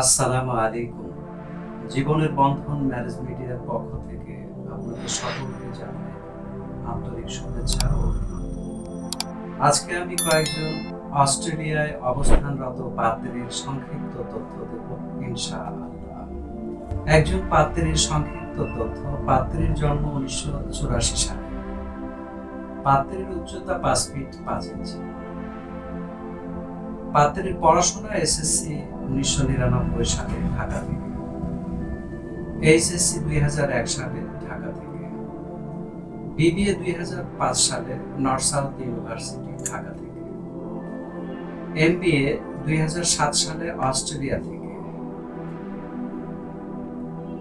আসসালামু আলাইকুম। জীবনের বন্ধন ম্যারেজ মিডিয়ার পক্ষ থেকে আপনাদের সকলকে জানাই আন্তরিক শুভেচ্ছা ও আজকে আমি কয়েকজন অস্ট্রেলিয়ায় অবস্থানরত পাত্রীর সংক্ষিপ্ত তথ্য দেব, ইনশাআল্লাহ। একজন পাত্রীর সংক্ষিপ্ত তথ্য, পাত্রীর জন্ম উনিশশো চুরাশি সালে। পাত্রীর উচ্চতা পাঁচ ফিট পাঁচ ইঞ্চি। পাত্রের পড়াশোনা এসএসসি উনিশশো নিরানব্বই সালে ঢাকা থেকে। এইচএসসি দুই হাজার এক সালে ঢাকা থেকে। বিবিএ দুই হাজার পাঁচ সালে নর্থ সাউথ ইউনিভার্সিটি ঢাকা থেকে। এমবিএ দুই হাজার সাত সালে অস্ট্রেলিয়া থেকে।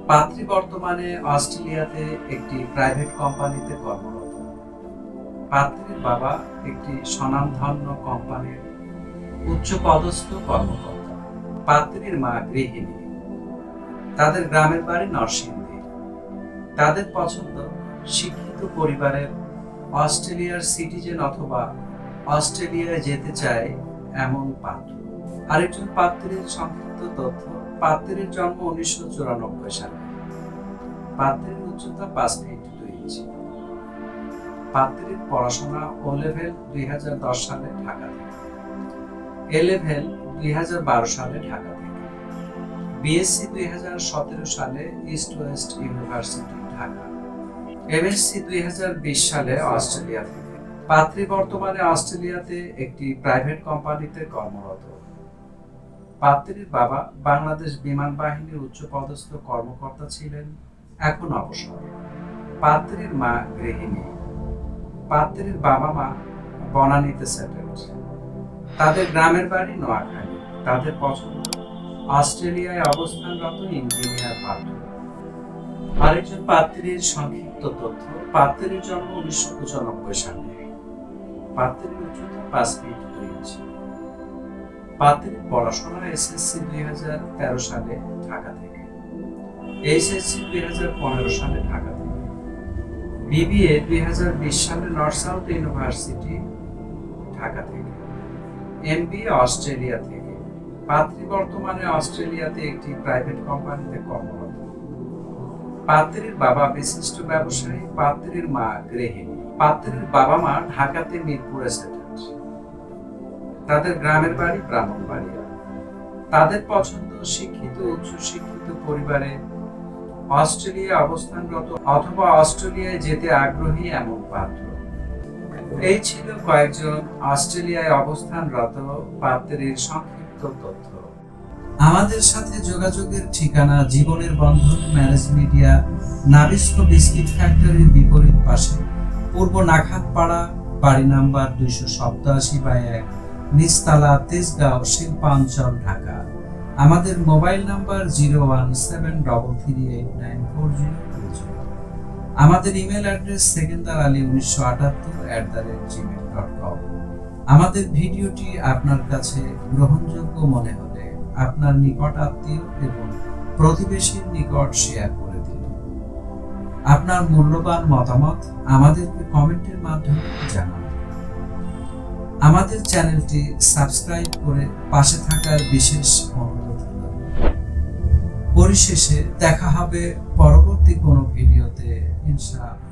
পাত্রী বর্তমানে অস্ট্রেলিয়াতে একটি প্রাইভেট কোম্পানিতে কর্মরত। পাত্রীর বাবা একটি স্বনামধন্য কোম্পানির উচ্চ পদস্থ কর্মকর্তা, পাত্রীর মা গৃহিণী, তাদের গ্রামের বাড়ি নরসিংদী। তাদের পছন্দ শিক্ষিত পরিবারের অস্ট্রেলিয়ার সিটিজেন অথবা অস্ট্রেলিয়ায় যেতে চায় এমন পাত্র। আরেকজন পাত্রীর সংক্ষিপ্ত তথ্য, পাত্রীর জন্ম উনিশশো চুরানব্বই সালে। পাত্রীর উচ্চতা পাঁচ ফিট দুই ইঞ্চি পাত্রীর পড়াশোনা ও লেভেল দুই হাজার দশ সালে ঢাকা থেকে। এ লেভেল দুই সালে ঢাকা থেকে। বিএসসি দুই সালে East West University Dhaka. MSc দুই সালে অস্ট্রেলিয়া থেকে। পাত্রী বর্তমানে অস্ট্রেলিয়াতে একটি প্রাইভেট কোম্পানিতে কর্মরত। পাত্রীর বাবা বাংলাদেশ বিমান বাহিনীর উচ্চপদস্থ কর্মকর্তা ছিলেন, এখন অবসর। পাত্রীর মা গৃহিণী। পাত্রীর বাবা মা বনানীতে সেটেলড তাদের গ্রামের বাড়ি নোয়াখালী, তাদের পছন্দ। অস্ট্রেলিয়ায় অবস্থানরত ইঞ্জিনিয়ার পাত্র আরেকজন পাত্রীর সংক্ষিপ্ত তথ্য, পাত্রীর জন্ম উনিশশো পঁচানব্বই সালে। পাত্রীর উচ্চতা পাঁচ ফিট দুই ইঞ্চি পাত্রীর পড়াশোনা এসএসসি দুই হাজার তেরো সালে ঢাকা থেকে। এইচএসসি দুই হাজার পনেরো সালে ঢাকা থেকে। বিবিএ দুই হাজার বিশ সালে নর্থ সাউথ ইউনিভার্সিটি ঢাকা থেকে। এমবিএ অস্ট্রেলিয়া থেকে। পাত্রী বর্তমানে অস্ট্রেলিয়াতে একটি প্রাইভেট কোম্পানিতে কর্মরত। পাত্রীর বাবা বিশিষ্ট ব্যবসায়ী, পাত্রীর মা গৃহিণী, পাত্রীর বাবা মা ঢাকাতে মিরপুরে সেটেলড তাদের গ্রামের বাড়ি ব্রাহ্মণবাড়িয়া। তাদের পছন্দ শিক্ষিত উচ্চ শিক্ষিত পরিবারে অস্ট্রেলিয়া অবস্থানরত অথবা অস্ট্রেলিয়ায় যেতে আগ্রহী এমন পাত্র। এই ছিল কয়েকজন অস্ট্রেলিয়ায় অবস্থানরত পাত্রের সংক্ষিপ্ত তথ্য। আমাদের সাথে যোগাযোগের ঠিকানা, জীবনের বন্ধন ম্যারেজ মিডিয়া, নাবিস্ক বিস্কিট ফ্যাক্টরির বিপরীত পাশে। পূর্ব নাখাতপাড়া, বাড়ি নাম্বার দুইশো সপ্তাশি বাই এক নিস্তালা তেজগাঁও, শিল্পাঞ্চল, ঢাকা। আমাদের mobile number zero one seven double three eight nine four zero two zero. আমাদের ইমেল অ্যাড্রেস সেকেন্দার আলী উনিশশো আটাত্তর the rate Gmail dot com আমাদের ভিডিওটি আপনার কাছে গ্রহণযোগ্য মনে হলে আপনার নিকট আত্মীয় এবং প্রতিবেশীর নিকট শেয়ার করে দিন আপনার মূল্যবান মতামত আমাদেরকে কমেন্টের মাধ্যমে জানান আমাদের চ্যানেলটি সাবস্ক্রাইব করে পাশে থাকার বিশেষ অনুরোধ। পরিশেষে দেখা হবে পরবর্তী কোনো ভিডিওতে ইনশাআল্লাহ।